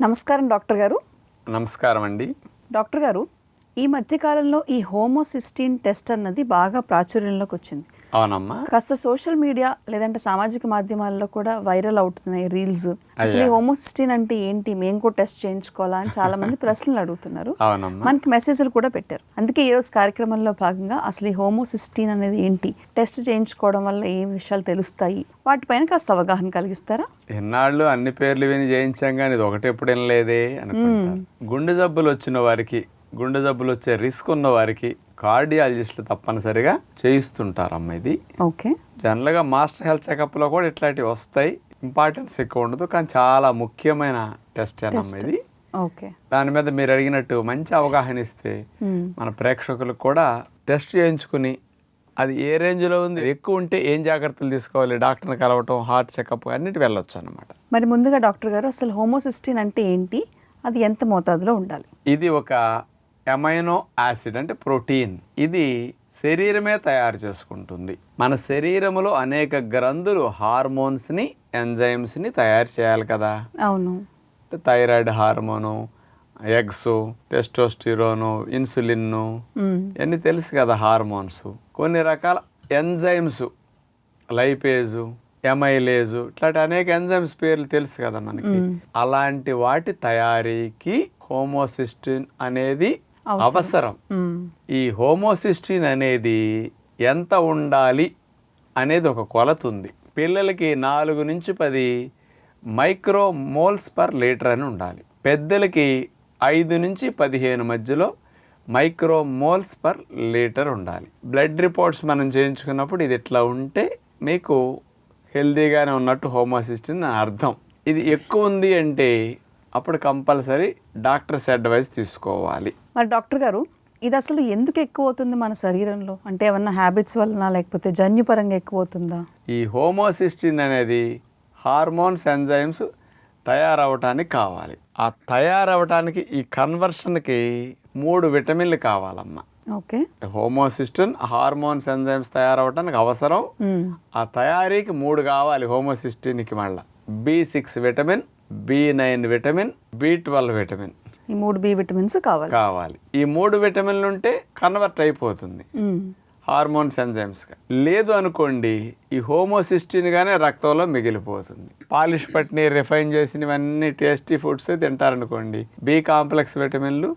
నమస్కారం డాక్టర్ గారు. నమస్కారం అండి. డాక్టర్ గారు ఈ మధ్యకాలంలో ఈ హోమోసిస్టీన్ టెస్ట్ అన్నది బాగా ప్రాచుర్యంలోకి వచ్చింది. అవునమ్మా. కాస్త సోషల్ మీడియా లేదంటే సామాజిక మాధ్యమాల్లో కూడా వైరల్ అవుతున్నాయి రీల్స్. అసలు ఈ. హోమోసిస్టీన్ అంటే ఏంటి? మేము కూడా టెస్ట్ చేయించుకోవాలా అని చాలా మంది ప్రశ్నలు అడుగుతున్నారు. మనకి మెసేజ్లు కూడా పెట్టారు. అందుకే ఈ రోజు కార్యక్రమంలో భాగంగా అసలు ఈ హోమోసిస్టీన్ అనేది ఏంటి? టెస్ట్ చేయించుకోవడం వల్ల ఏ విషయాలు తెలుస్తాయి? వాటిపైన కాస్త అవగాహన కలిగిస్తారా? ఎన్నాళ్ళు అన్ని పేర్లు విని చేయించాం కానీ ఇది ఒకటి ఎప్పుడు వినలేదే అనుకుంటారు. గుండె జబ్బులు వచ్చిన వారికి గుండె జబ్బులు వచ్చే రిస్క్ ఉన్న వారికి కార్డియాలజిస్టులు తప్పనిసరిగా చేయిస్తుంటారమ్మ ఇది. ఓకే. జనరల్గా మాస్టర్ హెల్త్ చెకప్లో కూడా ఇట్లాంటివి వస్తాయి. ఇంపార్టెన్స్ ఎక్కువ ఉండదు కానీ చాలా ముఖ్యమైన టెస్ట్ అన్నమ్మ ఇది. ఓకే. దాని మీద మీరు అడిగినట్టు మంచి అవగాహన ఇస్తే. మన ప్రేక్షకులకు కూడా టెస్ట్ చేయించుకుని అది ఏ రేంజ్లో ఉంది ఎక్కువ ఉంటే ఏం జాగ్రత్తలు తీసుకోవాలి డాక్టర్ని కలవటం హార్ట్ చెకప్ అన్నిటి వెళ్ళొచ్చు అనమాట మరి ముందుగా డాక్టర్ గారు అసలు హోమోసిస్టీన్ అంటే ఏంటి? అది ఎంత మోతాదులో ఉండాలి? ఇది ఒక ఎమైనో యాసిడ్ అంటే ప్రోటీన్. ఇది శరీరమే తయారు చేసుకుంటుంది. మన శరీరములో అనేక గ్రంథులు హార్మోన్స్ని ఎంజైమ్స్ని తయారు చేయాలి కదా. అవును. థైరాయిడ్ హార్మోను ఎగ్స్ టెస్టోస్టిరోను ఇన్సులిన్ను. ఇవన్నీ తెలుసు కదా హార్మోన్స్. కొన్ని రకాల ఎంజైమ్స్ లైపేజు ఎమైలేజు ఇట్లాంటి అనేక ఎంజైమ్స్ పేర్లు తెలుసు కదా మనకి. అలాంటి వాటి తయారీకి హోమోసిస్టిన్ అనేది అవసరం. ఈ హోమోసిస్టిన్ అనేది ఎంత ఉండాలి అనేది ఒక కొలత ఉంది. పిల్లలకి నాలుగు నుంచి పది మైక్రో మోల్స్ పర్ లీటర్ అని ఉండాలి. పెద్దలకి ఐదు నుంచి పదిహేను మధ్యలో మైక్రో మోల్స్ పర్ లీటర్ ఉండాలి. బ్లడ్ రిపోర్ట్స్ మనం చేయించుకున్నప్పుడు ఇది ఇట్లా ఉంటే మీకు హెల్దీగానే ఉన్నట్టు హోమోసిస్టిన్ అర్థం. ఇది ఎక్కువ ఉంది అంటే అప్పుడు కంపల్సరీ డాక్టర్స్ అడ్వైస్ తీసుకోవాలి. మరి డాక్టర్ గారు ఇది అసలు ఎందుకు ఎక్కువ అవుతుంది మన శరీరంలో? అంటే ఏమన్నా హ్యాబిట్స్ వలన లేకపోతే జన్యుపరంగా ఎక్కువ అవుతుందా ఈ హోమోసిస్టిన్ అనేది హార్మోన్స్ ఎంజైమ్స్ తయారవటానికి కావాలి. ఆ తయారవటానికి ఈ కన్వర్షన్కి మూడు విటమిన్లు కావాలమ్మా. ఓకే. హోమోసిస్టిన్ హార్మోన్స్ ఎంజైమ్స్ తయారవటానికి అవసరం. ఆ తయారీకి మూడు కావాలి హోమోసిస్టిన్కి మళ్ళా. B six vitamin B nine vitamin B twelve vitamin ఈ మూడు బి విటమిన్స్ కావాలి. కావాలి. ఈ మూడు విటమిన్లు ఉంటే కన్వర్ట్ అయిపోతుంది. హార్మోన్స్ ఎంజైమ్స్గా లేదు అనుకోండి ఈ హోమోసిస్టిన్ గానే రక్తంలో మిగిలిపోతుంది. పాలిష్ పట్టిని రిఫైన్ చేసినవన్నీ టేస్టీ ఫుడ్స్ తింటారనుకోండి బి కాంప్లెక్స్ విటమిన్లు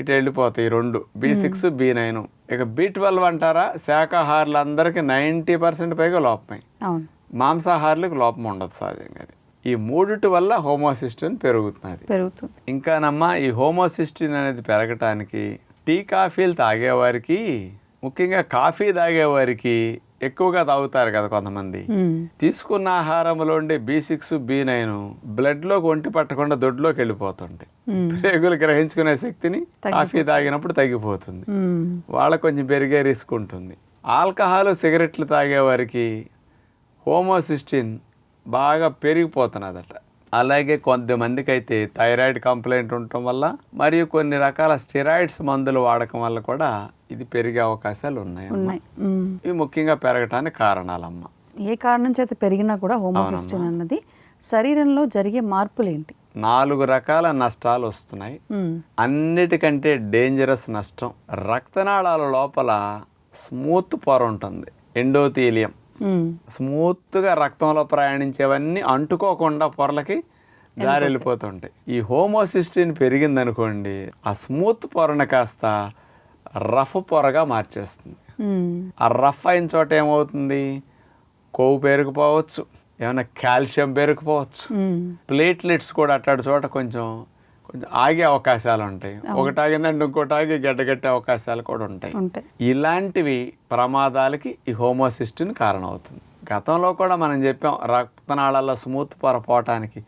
ఇటు వెళ్ళిపోతాయి రెండు బి సిక్స్ బి నైన్. ఇక బి ట్వెల్వ్ అంటారా? శాకాహారులందరికీ నైంటీ పర్సెంట్ పైగా లోపమే. మాంసాహారులకు లోపం ఉండదు సహజంగా అది ఈ మూడిటి వల్ల హోమోసిస్టిన్ పెరుగుతున్నది. పెరుగుతుంది. ఇంకానమ్మా ఈ హోమోసిస్టిన్ అనేది పెరగటానికి టీ కాఫీలు తాగేవారికి ముఖ్యంగా కాఫీ తాగేవారికి ఎక్కువగా తాగుతారు కదా కొంతమంది. తీసుకున్న ఆహారంలో ఉండే బి సిక్స్ బి నైన్ బ్లడ్లోకి ఒంటి పట్టకుండా దొడ్లోకి వెళ్ళిపోతుంటాయి. ప్రేగులు గ్రహించుకునే శక్తిని కాఫీ తాగినప్పుడు తగ్గిపోతుంది. మ్మ్. వాళ్ళకు కొంచెం పెరిగే రిస్క్ ఉంటుంది. ఆల్కహాల్ సిగరెట్లు తాగేవారికి హోమోసిస్టిన్ బాగా పెరిగిపోతున్నదట. అలాగే కొంతమందికి అయితే థైరాయిడ్ కంప్లైంట్ ఉండటం వల్ల మరియు కొన్ని రకాల స్టెరాయిడ్స్ మందులు వాడకం వల్ల కూడా ఇది పెరిగే అవకాశాలు ఉన్నాయి. ఇవి ముఖ్యంగా పెరగటానికి కారణాలమ్మ. ఏ కారణం చేత పెరిగినా కూడా హోమోసిస్టిన్ అన్నది శరీరంలో జరిగే మార్పులు ఏంటి నాలుగు రకాల నష్టాలు వస్తున్నాయి. అన్నిటికంటే డేంజరస్ నష్టం రక్తనాళాల లోపల స్మూత్ పొర ఉంటుంది. ఎండోథీలియం. స్మూత్గా రక్తంలో ప్రయాణించేవన్నీ అంటుకోకుండా పొరలకి జారి వెళ్ళిపోతుంటాయి. ఈ హోమోసిస్టిన్ పెరిగిందనుకోండి ఆ స్మూత్ పొరను కాస్త రఫ్ పొరగా మార్చేస్తుంది. మ్మ్. ఆ రఫ్ అయిన చోట ఏమవుతుంది? కొవ్వు పెరిగిపోవచ్చు ఏమైనా కాల్షియం పెరిగిపోవచ్చు మ్మ్. ప్లేట్లెట్స్ కూడా అట్టాడు చోట కొంచెం ఆగే అవకాశాలు ఉంటాయి. ఒకటి ఆగిందంటే ఇంకోటి ఆగి గడ్డగట్టే అవకాశాలు కూడా ఉంటాయి. ఇలాంటివి ప్రమాదాలకి ఈ హోమోసిస్టిన్ కారణమవుతుంది. గతంలో కూడా మనం చెప్పాం రక్తనాళాల్లో స్మూత్ పొర పోవటానికి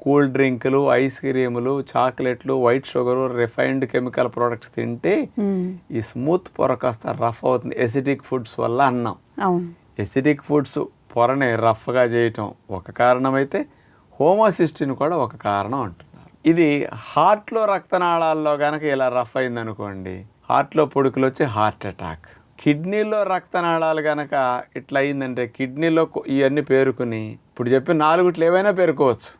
కూల్ డ్రింకులు ఐస్ క్రీములు చాక్లెట్లు white sugar refined chemical products తింటే. ఈ స్మూత్ పొర కాస్త రఫ్ అవుతుంది. ఎసిడిక్ ఫుడ్స్ వల్ల అన్నాం. ఎసిడిక్ ఫుడ్స్ పొరని రఫ్గా చేయటం ఒక కారణమైతే హోమోసిస్టిన్ కూడా ఒక కారణం అంటున్నారు ఇది హార్ట్లో రక్తనాళాల్లో కనుక ఇలా రఫ్ అయిందనుకోండి హార్ట్లో పొడుకులు వచ్చి హార్ట్ అటాక్. కిడ్నీలో రక్తనాళాలు కనుక ఇట్లా అయిందంటే కిడ్నీలో ఇవన్నీ పేరుకుని ఇప్పుడు చెప్పి నాలుగుట్లు ఏవైనా పేరుకోవచ్చు.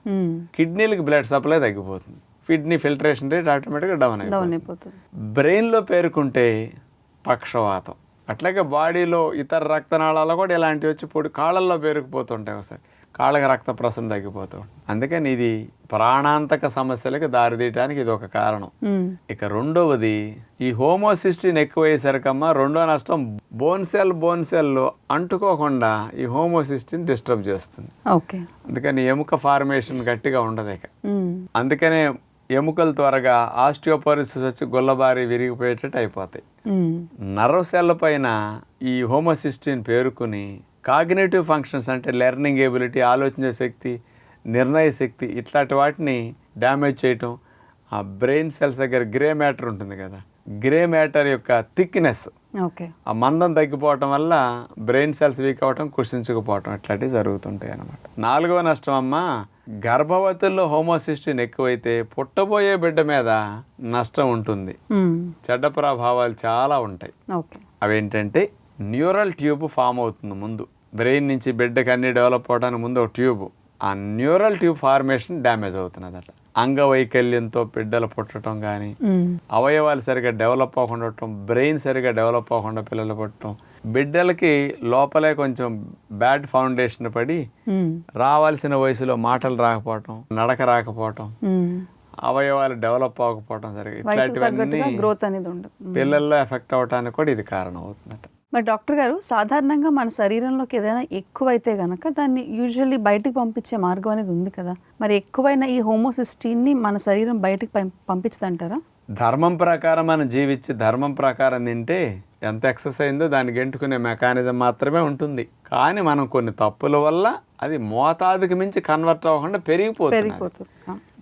కిడ్నీలకు బ్లడ్ సప్లై తగ్గిపోతుంది. కిడ్నీ ఫిల్టరేషన్ రేట్ ఆటోమేటిక్గా డౌన్ అయిపోతుంది. బ్రెయిన్లో పేరుకుంటే పక్షవాతం. అట్లాగే బాడీలో ఇతర రక్తనాళాలు కూడా ఇలాంటివి వచ్చి పొడి కాళ్ళల్లో పేరుకుపోతుంటాయి ఒకసారి. కాళ్ళకి రక్త ప్రసరణ తగ్గిపోతూ అందుకని ఇది ప్రాణాంతక సమస్యలకు దారితీయడానికి ఇది ఒక కారణం. ఇక రెండవది ఈ హోమోసిస్టిన్ ఎక్కువయ్యేసరికమ్మా రెండో నష్టం బోన్ సెల్ బోన్ సెల్లో అంటుకోకుండా ఈ హోమోసిస్టిన్ డిస్టర్బ్ చేస్తుంది ఓకే అందుకని ఎముక ఫార్మేషన్ గట్టిగా ఉండదు ఇక. అందుకనే ఎముకలు త్వరగా ఆస్టియోపరిసిస్ వచ్చి గుల్లబారి విరిగిపోయేటట్టు అయిపోతాయి. నర్వ్ సెల్ పైన ఈ హోమోసిస్టిన్ పేరుకుని కాగ్నేటివ్ ఫంక్షన్స్ అంటే లెర్నింగ్ ఎబిలిటీ ఆలోచించే శక్తి నిర్ణయ శక్తి ఇట్లాంటి వాటిని డ్యామేజ్ చేయటం ఆ బ్రెయిన్ సెల్స్ దగ్గర గ్రే మ్యాటర్ ఉంటుంది కదా. గ్రే మ్యాటర్ యొక్క థిక్నెస్. ఓకే. ఆ మందం తగ్గిపోవటం వల్ల బ్రెయిన్ సెల్స్ వీక్ అవ్వటం కుషించుకుపోవటం ఇట్లాంటివి జరుగుతుంటాయి అన్నమాట. నాలుగవ నష్టం అమ్మ గర్భవతుల్లో హోమోసిస్టిన్ ఎక్కువైతే పుట్టబోయే బిడ్డ మీద నష్టం ఉంటుంది. చెడ్డ ప్రభావాలు చాలా ఉంటాయి. అవేంటంటే న్యూరల్ ట్యూబ్ ఫామ్ అవుతుంది ముందు. బ్రెయిన్ నుంచి బిడ్డకి అన్ని డెవలప్ అవడానికి ముందు ఒక ట్యూబ్ ఆ న్యూరల్ ట్యూబ్ ఫార్మేషన్ డ్యామేజ్ అవుతున్నదట అంగవైకల్యంతో బిడ్డలు పుట్టడం కానీ. అవయవాలు సరిగా డెవలప్ అవ్వకుండా ఉండటం బ్రెయిన్ సరిగా డెవలప్ అవ్వకుండా పిల్లలు పుట్టడం బిడ్డలకి లోపలే కొంచెం బ్యాడ్ ఫౌండేషన్ పడి. రావాల్సిన వయసులో మాటలు రాకపోవటం నడక రాకపోవటం. అవయవాలు డెవలప్ అవ్వకపోవటం సరిగా వయసు ఇట్లాంటివన్నీ. పిల్లల్లో ఎఫెక్ట్ అవ్వటానికి కూడా ఇది కారణం అవుతుందట మరి డాక్టర్ గారు సాధారణంగా మన శరీరంలోకి ఏదైనా ఎక్కువైతే గనక దాన్ని యూజువల్లీ బయటికి పంపించే మార్గం అనేది ఉంది కదా. మరి ఎక్కువైన ఈ హోమోసిస్టీన్ని మన శరీరం బయటికి పంపించదంటారా? ధర్మం ప్రకారం మనం జీవించి ధర్మం ప్రకారం తింటే ఎంత ఎక్సర్సైజ్ అయిందో దాన్ని గెంటుకునే మెకానిజం మాత్రమే ఉంటుంది. కానీ మనం కొన్ని తప్పుల వల్ల అది మోతాదుకి మించి కన్వర్ట్ అవ్వకుండా పెరిగిపోతుంది.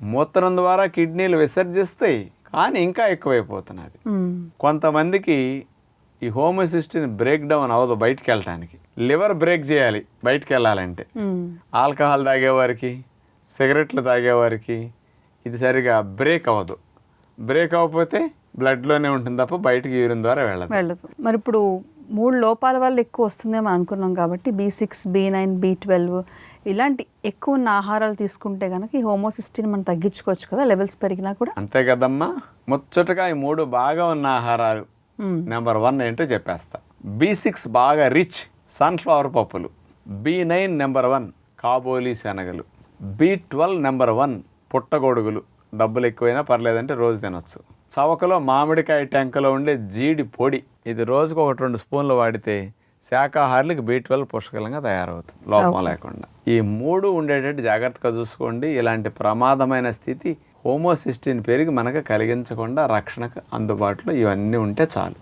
మూత్రం ద్వారా కిడ్నీలు విసర్జిస్తాయి కానీ ఇంకా ఎక్కువైపోతున్నది. కొంతమందికి ఈ హోమోసిస్టిన్ బ్రేక్ డౌన్ అవ్వదు బయటికి వెళ్ళటానికి లివర్ బ్రేక్ చేయాలి బయటికి వెళ్ళాలంటే. ఆల్కహాల్ తాగేవారికి సిగరెట్లు తాగేవారికి ఇది సరిగా బ్రేక్ అవ్వదు. బ్రేక్ అవ్వకపోతే బ్లడ్లోనే ఉంటుంది తప్ప బయటికి యూరిన్ ద్వారా వెళ్ళదు. వెళ్ళదు. మరి ఇప్పుడు మూడు లోపాల వల్ల ఎక్కువ వస్తుందేమో అనుకున్నాం కాబట్టి B six B nine B twelve ఇలాంటి ఎక్కువ ఉన్న ఆహారాలు తీసుకుంటే కనుక ఈ హోమోసిస్టీని మనం తగ్గించుకోవచ్చు కదా లెవెల్స్ పెరిగినా కూడా. అంతే కదమ్మా. ముచ్చటగా ఈ మూడు బాగా ఉన్న ఆహారాలు. నెంబర్ వన్ ఏంటో చెప్పేస్తా. బి సిక్స్ బాగా రిచ్ సన్ఫ్లవర్ పప్పులు. బి నైన్ నెంబర్ వన్ కాబోలి శనగలు. బి ట్వెల్వ్ నెంబర్ వన్ పుట్టగొడుగులు. డబ్బులు ఎక్కువైనా పర్లేదంటే రోజు తినొచ్చు. చవకలో మామిడికాయ టెంకలో ఉండే జీడి పొడి. ఇది రోజుకు ఒకటి రెండు స్పూన్లు వాడితే శాకాహారులకు బి ట్వెల్వ్ పుష్కలంగా తయారవుతుంది. లోపం లేకుండా. ఈ మూడు ఉండేటట్టు జాగ్రత్తగా చూసుకోండి. ఇలాంటి ప్రమాదమైన స్థితి హోమోసిస్టిన్ పెరిగి మనకు కలిగించకుండా రక్షణకు అందుబాటులో ఇవన్నీ ఉంటే చాలు.